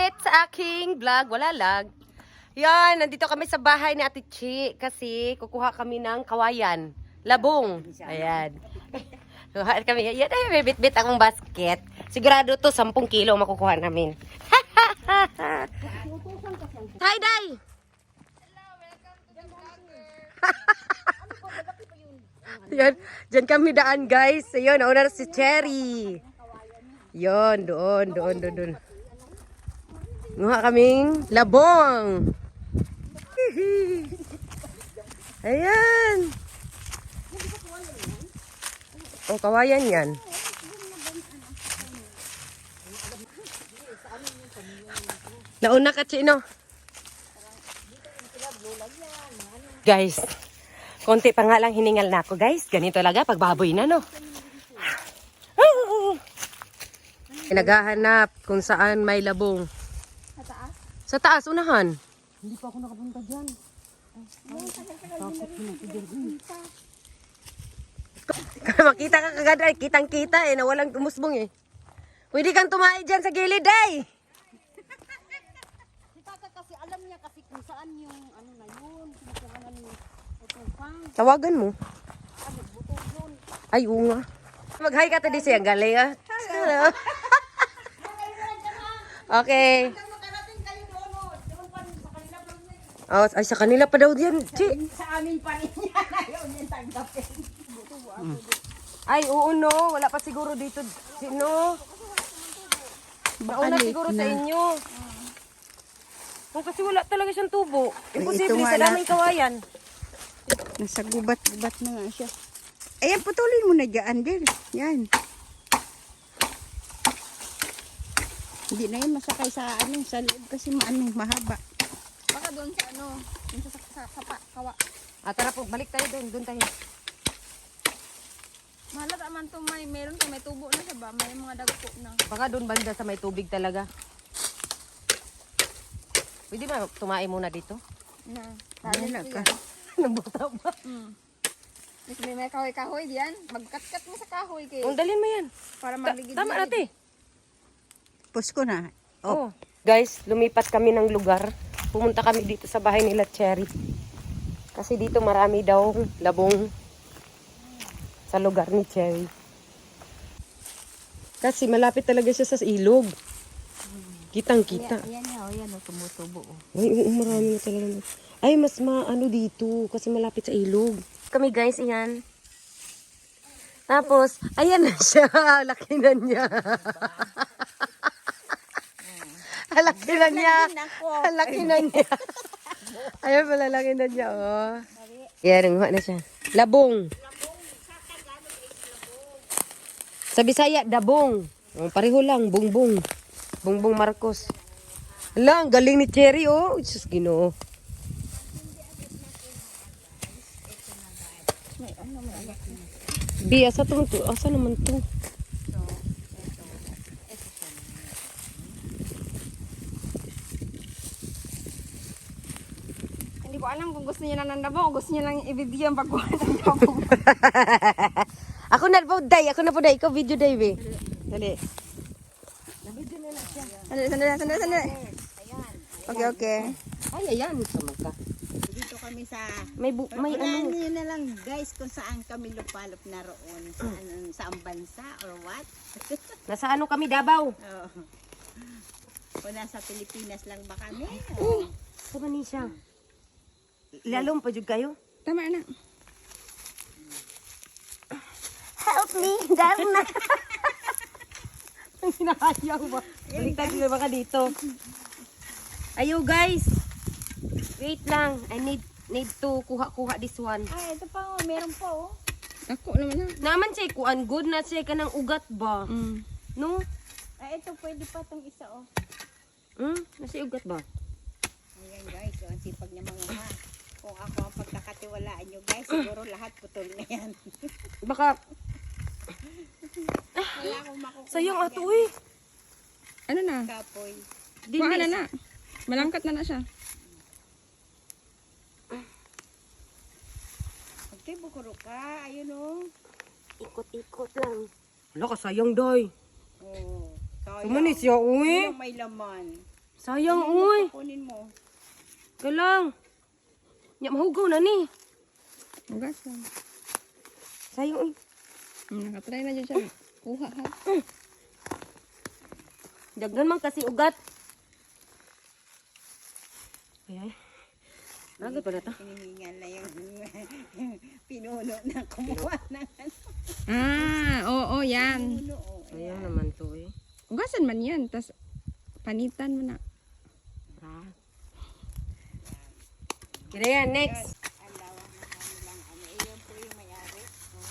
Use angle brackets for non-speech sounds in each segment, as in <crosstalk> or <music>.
ulit sa aking vlog. Wala lag. Yan, nandito kami sa bahay ni Ate Chi kasi kukuha kami ng kawayan. Labong. Ayan. <laughs> Kuha kami. Yan ay, may bit-bit akong basket. Sigurado to 10 kilo makukuha namin. <laughs> Hi, Day! <laughs> Yan, dyan kami daan guys. Ayun, nauna na si Cherry. Yon, doon, doon, doon, doon. Nguha kaming labong. <laughs> Ayan. Ang kawayan yan. Nauna ka, Chino. Guys, konti pa nga lang hiningal na ako, guys. Ganito talaga pag baboy na, no? Naghahanap kung saan may labong. Sa taas? Unahan. Hindi pa ako nakapunta dyan. <laughs> Makita ka kagad ay kitang kita eh, na walang tumusbong eh. Pwede kang tumae dyan sa gilid ay. Si Tata kasi alam niya kasi kung saan yung ano na yun, kinukuhanan ni Utupang. Tawagan mo. Ay, oo nga. Mag-hi ka to di siya. Galing ah. Hello. <laughs> okay. Makarating kayo doon, oh. Doon pa rin sa kanila pa rin. Oh, ay, sa kanila pa daw yan. Chi. Sa amin pa rin yan. <laughs> Ayaw niya tanggapin. Ay, oo no. Wala pa siguro dito. Sino? Nauna late siguro sa na. inyo. Kung kasi wala talaga siyang tubo. Imposible sa daming kawayan. Nasa gubat-gubat na nga siya. Ayan, putulin mo na dyan, Del. Yan. Hindi na yun masakay sa ano, sa loob kasi maano, mahaba. Baka doon sa ano, doon sa, sa, sa, pa, kawa. Ah, tara po. Balik tayo doon. Doon tayo. Mahalata man to may, meron ka, may tubo na siya ba? May mga dagko na. Baka doon banda sa may tubig talaga. Pwede ba tumae muna dito? Na. Wala ka. <laughs> Nabuta ba? Hmm. Kasi may may kahoy-kahoy diyan. Magkat-kat mo sa kahoy kay Ang dalin mo yan. para Ta- maligid. tama natin. Pus ko na. Oh. Oh, Guys, lumipat kami ng lugar. Pumunta kami dito sa bahay nila Cherry. Kasi dito marami daw labong sa lugar ni Cherry. Kasi malapit talaga siya sa ilog. Kitang kita. Yan yan, oh, yan oh, tumutubo oh. Ay, oo, marami na talaga. Ay, mas maano dito kasi malapit sa ilog. Kami guys, iyan. Tapos, ayan na siya. <laughs> Laki na niya. <laughs> Laki na niya. Laki na <laughs> niya. <laughs> Ayan pala, laki na niya. Oh. Yan, nanguha na siya. Labong. Sa Bisaya, dabong. Oh, pareho lang, bungbong. Bungbong Marcos. Ala, ang galing ni Cherry, oh. Diyos ginoo. Bi, asa to? to? Asa naman to? Hindi ko alam kung gusto niya na ng dabong o gusto niya lang i-video ang pagkuha ng dabong. <laughs> Ako na po, day. Ako na po, day. Ikaw video, day, be. dali. Sandali, sandali, sandali, sandali. Okay, okay. Ay, ayan. Sama ka. Dito kami sa... May, bu may ano. niyo na lang guys kung saan kami lupalop na roon. Saan, saan bansa or what? <laughs> Nasa ano kami, Davao. oh. Kung nasa Pilipinas lang ba kami? Oh, sa Manisha. Lalong pa jud kayo. Tama na. Help me, Darna. Ang <laughs> hinakayaw ba? Baliktad ko baka dito. Ayo guys. Wait lang. I need need to kuha-kuha this one. Ay, ito pa oh, meron pa oh. Ako naman na. Naman siya kuan good na siya kanang ugat ba? Mm. No? Ay, ito pwede pa tong isa oh. Hmm? Nasa ugat ba? Ayan guys, so, ang sipag niya mga Kung ako ang pagkakatiwalaan nyo guys, siguro lahat putol na yan. <laughs> Baka Wala akong makukuha. sayang ato eh. Ano na? Kapoy. Kuha na na. Malangkat na na siya. Pagkay bukuro ka, ayun oh. Ikot-ikot lang. Wala ka sayang doy. Oh. Sayang. Sumanis siya ang may laman. Sayang, uy. Kunin mo. Galang. Nya mahugaw na ni. Hugasan. Sayang, uy. Hmm, nakatry na dyan siya. Kuha ha. Daghan man kasi ugat. Ay, ay. Agad pa na to. Hinihingan na yung <laughs> pinuno na kumuha ng ano. Ah, oo, yan. Pinuno, oh. Sayang naman to eh. Hugasan man yan. Tapos, panitan mo na. Kira yan, next. Ang lawak na kanilang ano. Iyon po yung may-ari. Oh.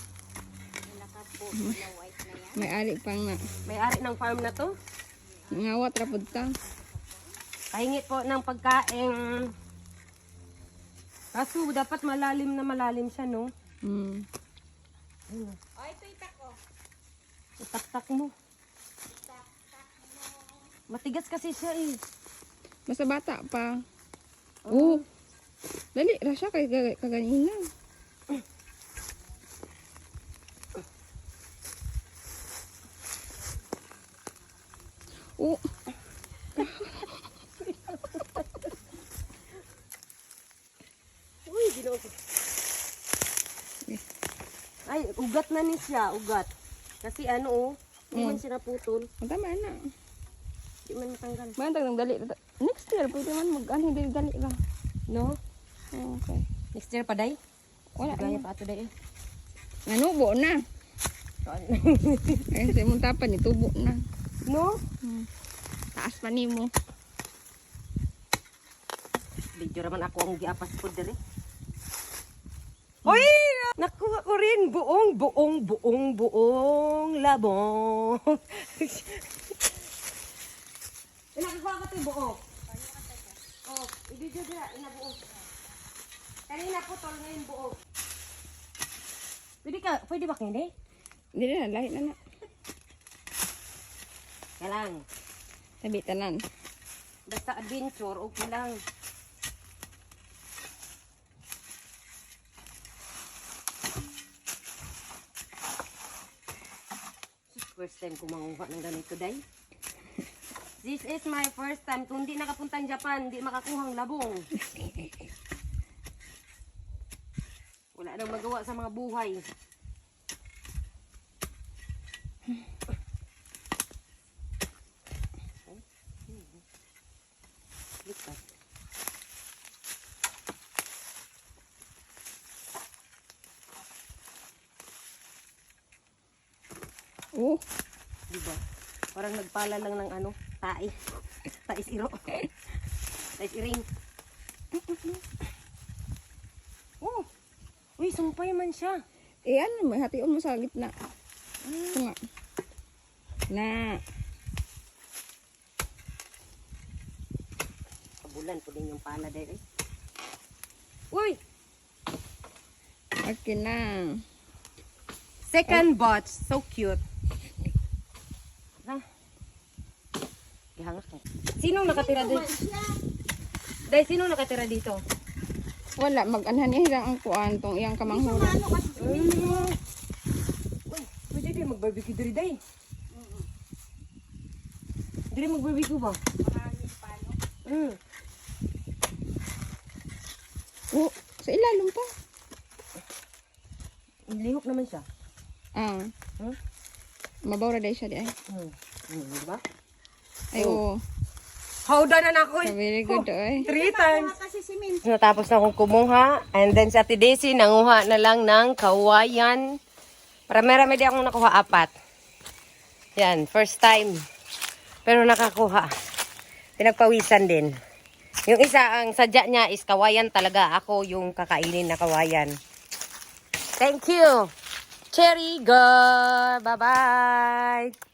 Yung nakapo <laughs> na white na yan. May ali pang na. May-ari ng farm na to. Ngawat rapod ta. Pahingit po ng pagkain. Kaso dapat malalim na malalim siya, no? Hmm. Oh, ito itako. Itaktak mo. Matigas kasi siya eh. Basta bata pa. Oh. Dali, rasya kay kag- kaganina. Oh, Uy, ginoo ko. Ay, ugat na ni siya, ugat. Kasi ano oh, hindi man siya naputol. tama na. Hindi man matanggal. Ng dali. Next year, pwede man mag ano, dali dali ka. No? Okay. Next year pa, day? Wala. Gaya pa ato, day eh. Nanubo na. <laughs> Ayun sa imong tapan, itubo na. No? Hmm. Taas pa ni mo. Video naman ako ang giapas po dire. Hoy! Nakuha ko rin buong, buong, buong, buong labong. Eh, Nakakuha ko ito buo. Oh, i-video dira, ina buo. Kanina putol ngayon buo. Pwede ka, pwede ba kini? Hindi na, lahi na na. Kailang. Sabi tanan. Basta adventure, okay lang. First time ko manguha ng ganito, day. This is my first time. Kung di nakapuntang Japan, di makakuhang labong. <laughs> Nang magawa sa mga buhay. Oh, Diba? Parang nagpala lang ng ano, tae. Tais iro. Tais iring. Oh! Uy, sumpay man siya. eh ano, may hation mo sa gitna. Ito nga. Na. Kabulan po din yung pala dahil eh. Uy! Akin na. Second batch. So cute. Ha? Ihangak ko. Sino nakatira dito? Dahil sino nakatira dito? Wala, mag-anhan niya hilang ang kuan tong iyang kamanghuran. Mm. Uy, pwede din mag-barbecue diri day. Diri mag-barbecue ba? Maraming palo. Mm. Oh, sa ilalong pa. Lihok naman siya. Ah. Hmm? Mabaw na dahil siya di ay. Hmm. Hmm, di ba? Ay, oo. Howda na na ako eh. Very good ay. Three times. Kasi simin. Natapos na akong kumuha. And then sa Tidesi, nanguha na lang ng kawayan. Marami-rami di akong nakuha apat. Yan, first time. Pero nakakuha. Pinagpawisan din. Yung isa, ang sadya niya is kawayan talaga. Ako yung kakainin na kawayan. Thank you. Cherry girl. Bye-bye.